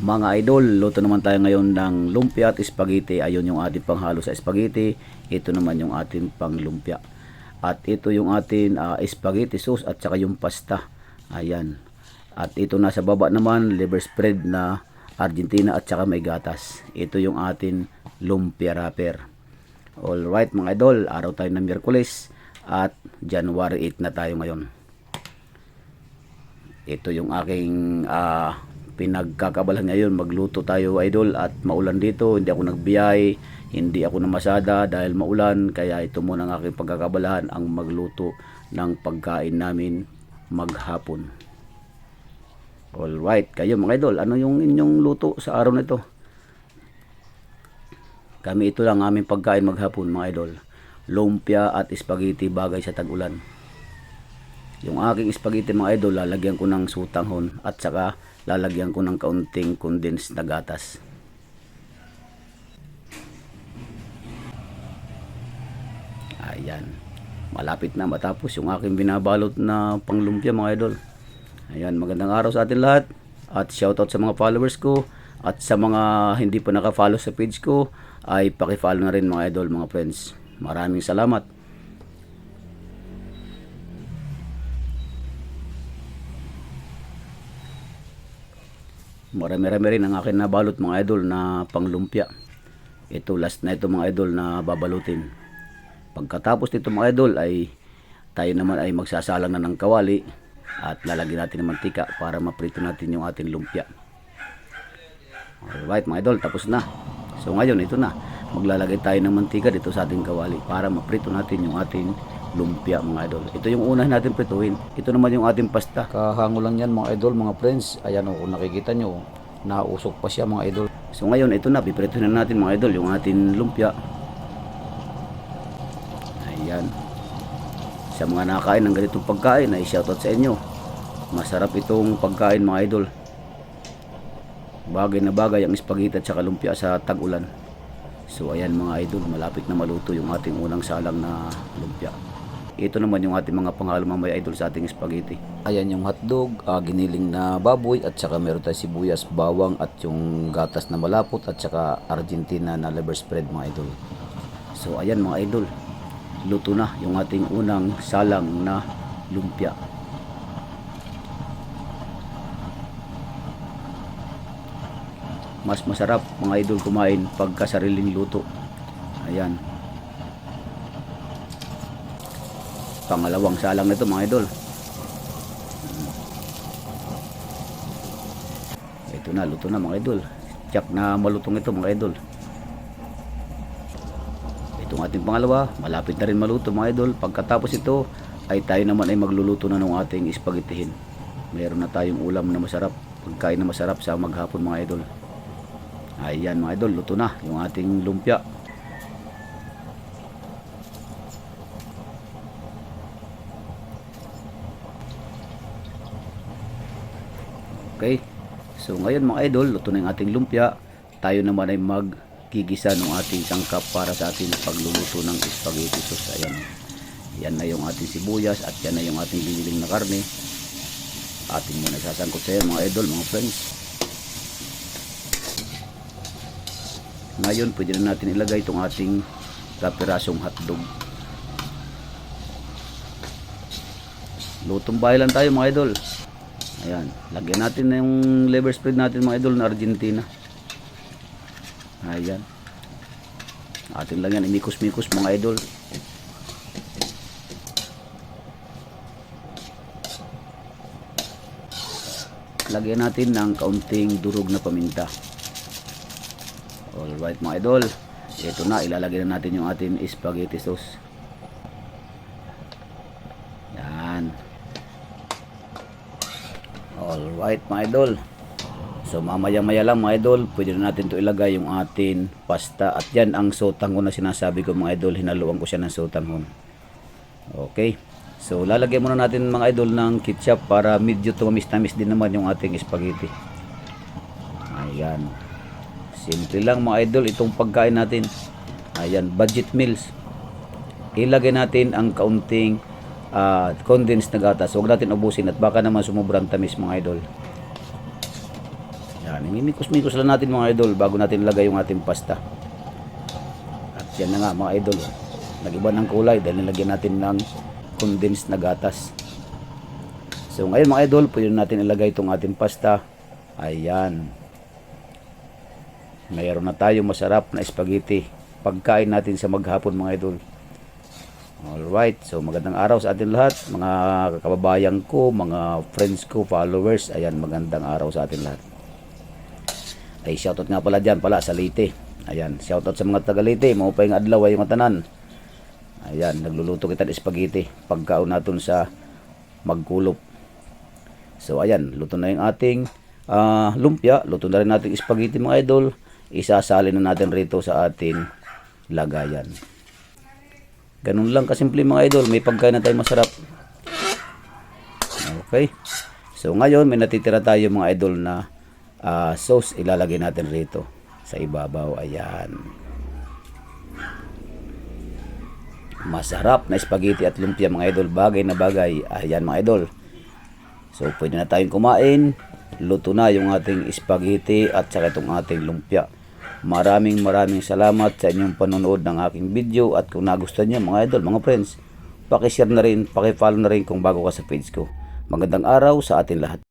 Mga idol, luto naman tayo ngayon ng lumpia at spaghetti. Ayun yung ating panghalo sa spaghetti. Ito naman yung ating pang lumpia. At ito yung ating ah, spaghetti sauce at saka yung pasta. Ayan. At ito nasa baba naman, liver spread na Argentina at saka may gatas. Ito yung ating lumpia wrapper. Alright mga idol, araw tayo ng Miyerkules at January 8 na tayo ngayon. Ito yung aking ah, pinagkakabalan ngayon. Magluto tayo idol at maulan dito. Hindi ako nagbiyay, hindi ako namasada dahil maulan. Kaya ito muna ang aking pagkakabalahan ang magluto ng pagkain namin maghapon. Alright, kayo mga idol, ano yung inyong luto sa araw na ito? Kami ito lang aming pagkain maghapon mga idol. Lumpia at spaghetti bagay sa tag-ulan. Yung aking spaghetti mga idol, lalagyan ko ng sutanghon at saka lalagyan ko ng kaunting condensed na gatas. Ayan. Malapit na matapos yung aking binabalot na panglumpia mga idol. Ayan, magandang araw sa atin lahat. At shoutout sa mga followers ko. At sa mga hindi pa naka-follow sa page ko, ay paki-follow na rin mga idol, mga friends. Maraming salamat. Marami-rami rin ang akin nabalot mga idol na panglumpia. Ito last na ito mga idol na babalutin. Pagkatapos nito mga idol ay tayo naman ay magsasalang na ng kawali at lalagyan natin ng mantika para maprito natin yung ating lumpia. Alright mga idol, tapos na. So ngayon ito na. Maglalagay tayo ng mantika dito sa ating kawali para maprito natin yung ating lumpia mga idol. Ito yung unahin natin prituhin. Ito naman yung ating pasta. Kahango lang yan mga idol, mga friends. Ayan o, kung nakikita nyo, nausok pa siya mga idol. So ngayon ito na, piprituhin na natin mga idol yung ating lumpia. Ayan. Sa mga nakakain ng ganitong pagkain ay shoutout sa inyo. Masarap itong pagkain mga idol. Bagay na bagay ang spaghetti at saka lumpia sa tag-ulan. So ayan mga idol, malapit na maluto yung ating unang salang na lumpia. Ito naman yung ating mga pangalo mamaya idol sa ating spaghetti. Ayan yung hotdog, ah, giniling na baboy at saka meron tayong sibuyas, bawang at yung gatas na malapot at saka Argentina na liver spread mga idol. So ayan mga idol, luto na yung ating unang salang na lumpia. Mas masarap mga idol kumain pagka sariling luto. Ayan. Pangalawang salang nito mga idol. Ito na, luto na mga idol. Tiyak na malutong ito mga idol. Itong ating pangalawa, malapit na rin maluto mga idol. Pagkatapos ito, ay tayo naman ay magluluto na ng ating spaghettihin. Meron na tayong ulam na masarap, pagkain na masarap sa maghapon mga idol. Ayan mga idol, luto na yung ating lumpia. Okay. So ngayon mga idol, luto na yung ating lumpia. Tayo naman ay maggigisa ng ating sangkap para sa ating pagluluto ng spaghetti sauce. Ayan. Yan na yung ating sibuyas at yan na yung ating giniling na karne. Ating muna sasangkot sa yan mga idol, mga friends. Ngayon, pwede na natin ilagay itong ating kapirasong hotdog. Lutong bahay lang tayo mga idol. Ayan, lagyan natin na yung liver spread natin mga idol na Argentina. Ayan. Atin lang yan, imikos-mikos mga idol. Lagyan natin ng kaunting durog na paminta. Alright mga idol. Ito na, ilalagay na natin yung ating spaghetti sauce. Yan. Alright mga idol. So mamaya maya lang mga idol, pwede na natin to ilagay yung ating pasta. At yan ang sotanghon na sinasabi ko mga idol, hinaluan ko siya ng sotanghon. Okay. So lalagyan muna natin mga idol ng ketchup para medyo tumamis-tamis din naman yung ating spaghetti. Ayan. Simple lang mga idol itong pagkain natin. Ayan, budget meals. Ilagay natin ang kaunting ah, condensed na gatas. Huwag natin ubusin at baka naman sumubrang tamis mga idol. Yan. Mimikos-mikos lang natin mga idol bago natin ilagay yung ating pasta. At yan na nga mga idol. Nag-iba ng kulay dahil nilagyan natin ng condensed na gatas. So ngayon mga idol, pwede natin ilagay itong ating pasta. Ayan. Mayroon na tayong masarap na spaghetti. Pagkain natin sa maghapon mga idol. Alright, so magandang araw sa atin lahat, mga kababayan ko, mga friends ko, followers. Ayan, magandang araw sa atin lahat. Ay, shoutout nga pala dyan pala sa Leyte. Ayan, shoutout sa mga taga Leyte, maupay nga adlaw ay mga tanan. Ayan, nagluluto kita ng spaghetti. Pagkaon natin sa magkulop. So, ayan, luto na yung ating ah, lumpia. Luto na rin natin spaghetti mga idol. Isasalin na natin rito sa ating lagayan. Ganun lang kasimple mga idol. May pagkain na tayo masarap. Okay. So ngayon may natitira tayo mga idol na ah, sauce ilalagay natin rito sa ibabaw. Ayan. Masarap na spaghetti at lumpia mga idol. Bagay na bagay. Ayan mga idol. So pwede na tayong kumain. Luto na yung ating spaghetti at saka itong ating lumpia. Maraming maraming salamat sa inyong panonood ng aking video at kung nagustuhan niyo mga idol, mga friends, paki-share na rin, paki-follow na rin kung bago ka sa page ko. Magandang araw sa atin lahat.